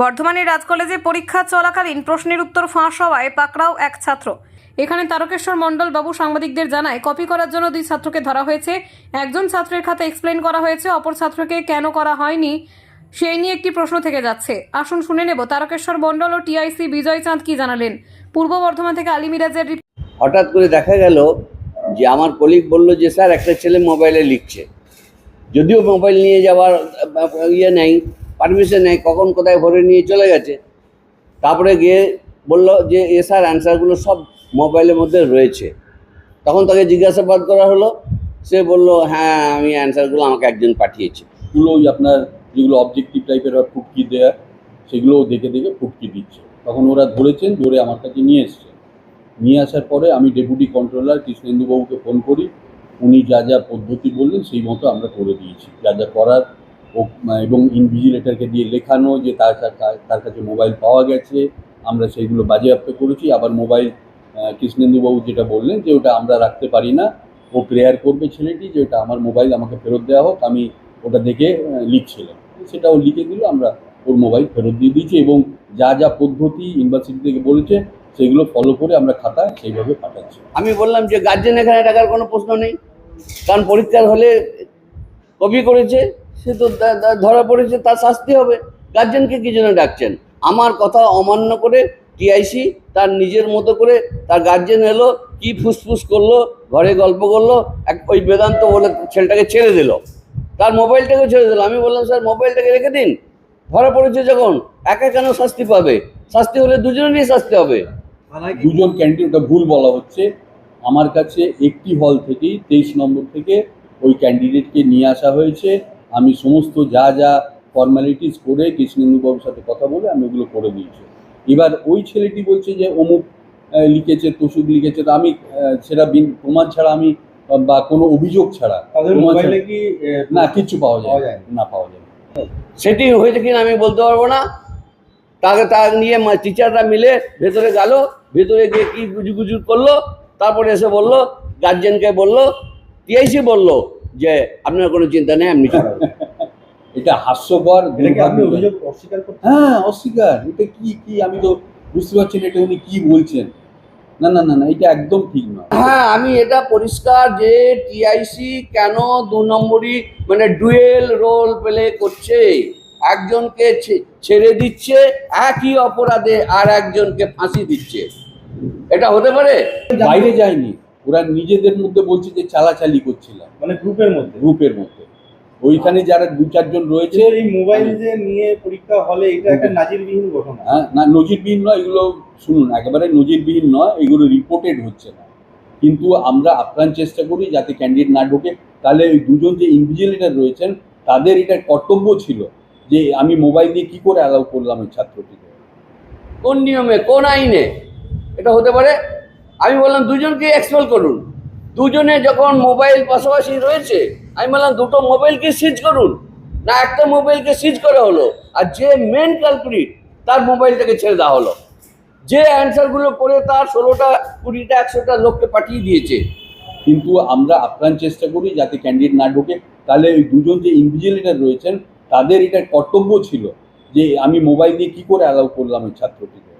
বর্ধমানের রাজ কলেজে পরীক্ষা চলাকালীন প্রশ্নের উত্তর ফাঁস হওয়ায় পাকড়াও এক ছাত্র। এখানে তারকেশ্বর মণ্ডল বাবু সাংবাদিকদের জানায়, কপি করার জন্য দুই ছাত্রকে ধরা হয়েছে। একজন ছাত্রের খাতে এক্সপ্লেন করা হয়েছে, অপর ছাত্রকে কেন করা হয়নি, সেই নিয়ে একটি প্রশ্ন থেকে যাচ্ছে। আসুন শুনে নেব, তারকেশ্বর মণ্ডল ও টিআইসি বিজয় চাঁদ কি জানালেন? পূর্ব বর্ধমান থেকে আলী মিরাজের হঠাৎ করে দেখা গেল যে আমার কলিগ বলল যে, স্যার, একটা ছেলে মোবাইলে লিখছে। যদিও মোবাইল নিয়ে যাওয়ার ইয়ে নেই পারমিশন নেই, কখন কোথায় ভরে নিয়ে চলে গেছে। তারপরে গিয়ে বলল যে, এ স্যার অ্যান্সারগুলো সব মোবাইলের মধ্যে রয়েছে। তখন তাকে জিজ্ঞাসাবাদ করা হলো। সে বলল হ্যাঁ আমি অ্যান্সারগুলো আমাকে একজন পাঠিয়েছে। গুলো ওই আপনার যেগুলো অবজেক্টিভ টাইপের ফুটকি দেয়া, সেগুলোও দেখে দেখে ফুটকি দিচ্ছে। তখন ওরা ধরেছেন, ধরে আমার কাছে নিয়ে এসছে। নিয়ে আসার পরে আমি ডেপুটি কন্ট্রোলার কৃষ্ণেন্দুবাবুকে ফোন করি। উনি যা যা পদ্ধতি বললেন, সেই মতো আমরা করে দিয়েছি। যা যা করার এবং ইনভিজিলেটারকে দিয়ে লেখানো যে তার তার কাছে মোবাইল পাওয়া গেছে, আমরা সেইগুলো বাজেয়াপ্ত করেছি। আবার মোবাইল কৃষ্ণেন্দুবাবু যেটা বললেন যে ওটা আমরা রাখতে পারি না, ও প্রেয়ার করবে ছেলেটি যে ওটা আমার মোবাইল আমাকে ফেরত দেওয়া হোক, আমি ওটা দেখে লিখছিলাম। সেটাও লিখে দিল, আমরা ওর মোবাইল ফেরত দিয়ে দিয়েছি এবং যা যা পদ্ধতি ইউনিভার্সিটি থেকে বলেছে, সেগুলো ফলো করে আমরা খাতায় সেইভাবে পাঠাচ্ছি। আমি বললাম যে গার্জেন এখানে টাকার কোনো প্রশ্ন নেই, কারণ পরীক্ষার হলে কপি করেছে সে তো ধরা পড়েছে তার শাস্তি হবে। গার্জেনকে কি জন্য ডাকছেন? আমার কথা অমান্য করে টিআইসি তার নিজের মতো করে তার গার্জেন এলো কি ফুসফুস করল ঘরে গল্প করল এক ওই বেদান্ত বলে ছেলেটাকে ছেড়ে দিল। তার মোবাইলটাকে ছেড়ে দিল। আমি বললাম স্যার মোবাইলটাকে রেখে দিন। ধরা পড়েছে যখন একা কেন শাস্তি পাবে? শাস্তি হলে দুজনেরই শাস্তি হবে। দুজন ক্যান্ডিডেটটা ভুল বলা হচ্ছে। আমার কাছে একটি হল থেকেই তেইশ নম্বর থেকে ওই ক্যান্ডিডেটকে নিয়ে আসা হয়েছে। আমি সমস্ত যা যা ফর্মালিটিস করে কৃষ্ণেন্দুবাবুর সাথে কথা বলে আমি ওগুলো করে দিয়েছি। এবার ওই ছেলেটি বলছে যে অমুক লিখেছে তসুক লিখেছে তো আমি সেটা বিন- প্রমাণ ছাড়া আমি বা কোনো অভিযোগ ছাড়া কি না কিচ্ছু পাওয়া যায় না পাওয়া যায় সেটি হয়েছে কিনা আমি বলতে পারব না। তাকে তা নিয়ে টিচাররা মিলে ভেতরে গেল ভেতরে গিয়ে কি গুজুগুজু করল তারপরে এসে বলল গার্জেনকে বলল টিআইসি বলল যে আপনার কোনো চিন্তা নেই আপনি। এটা হাস্যকর অস্বীকার হ্যাঁ অস্বীকার। এটা কি কি আমি তো বুঝতে পারছি না এটা উনি কি বলছেন। না না না না এটা একদম ঠিক নয়। হ্যাঁ আমি এটা পরিষ্কার যে টিআইসি কেন দু নম্বরই মানে ডুয়েল রোল প্লে করছে? একজনকে ছেড়ে দিচ্ছে একই অপরাধে আর একজনকে ফাঁসি দিচ্ছে। এটা হতে পারে? বাইরে যায়নি। ওরা নিজেদের মধ্যে বলছে যে চালাচালি করছিলাম মানে গ্রুপের মধ্যে? গ্রুপের মধ্যে। ওইখানে যারা দু চারজন রয়েছে এই মোবাইল যে নিয়ে পরীক্ষা হলে এটা একটা নাজিরবিহীন ঘটনা। হ্যাঁ না নজিরবিহীন নয় এগুলো শুনুন একেবারে নজিরবিহীন নয় এগুলো রিপোর্টেড হচ্ছে না। কিন্তু আমরা আপ্রাণ চেষ্টা করি যাতে ক্যান্ডিডেট না ঢোকে। তাহলে ওই দুজন যে ইনভিজিলেটার রয়েছেন তাদের এটা কর্তব্য ছিল যে আমি মোবাইল দিয়ে কি করে অ্যালাউ করলাম ওই ছাত্রটিকে। কোন নিয়মে কোন আইনে? এটা হতে পারে আমি বললাম, দুজনকে এক্সপেল করুন। দুজনে যখন মোবাইল পাশাপাশি রয়েছে, আমি বললাম, দুটো মোবাইলকে সিজ করুন। না, একটা মোবাইলকে সিজ করা হলো, আর যে মেন কালপ্রিট তার মোবাইলটাকে ছেড়ে দেওয়া হলো। যে অ্যান্সারগুলো করে তার ষোলোটা, কুড়িটা, একশোটা লোককে পাঠিয়ে দিয়েছে। কিন্তু আমরা আপ্রাণ চেষ্টা করি যাতে ক্যান্ডিডেট না ঢোকে। তাহলে ওই দুজন যে ইনভিজিলেটার রয়েছেন, তাদের এটা কর্তব্য ছিল যে আমি মোবাইল দিয়ে কী করে অ্যালাউ করলাম ওই ছাত্রটিকে?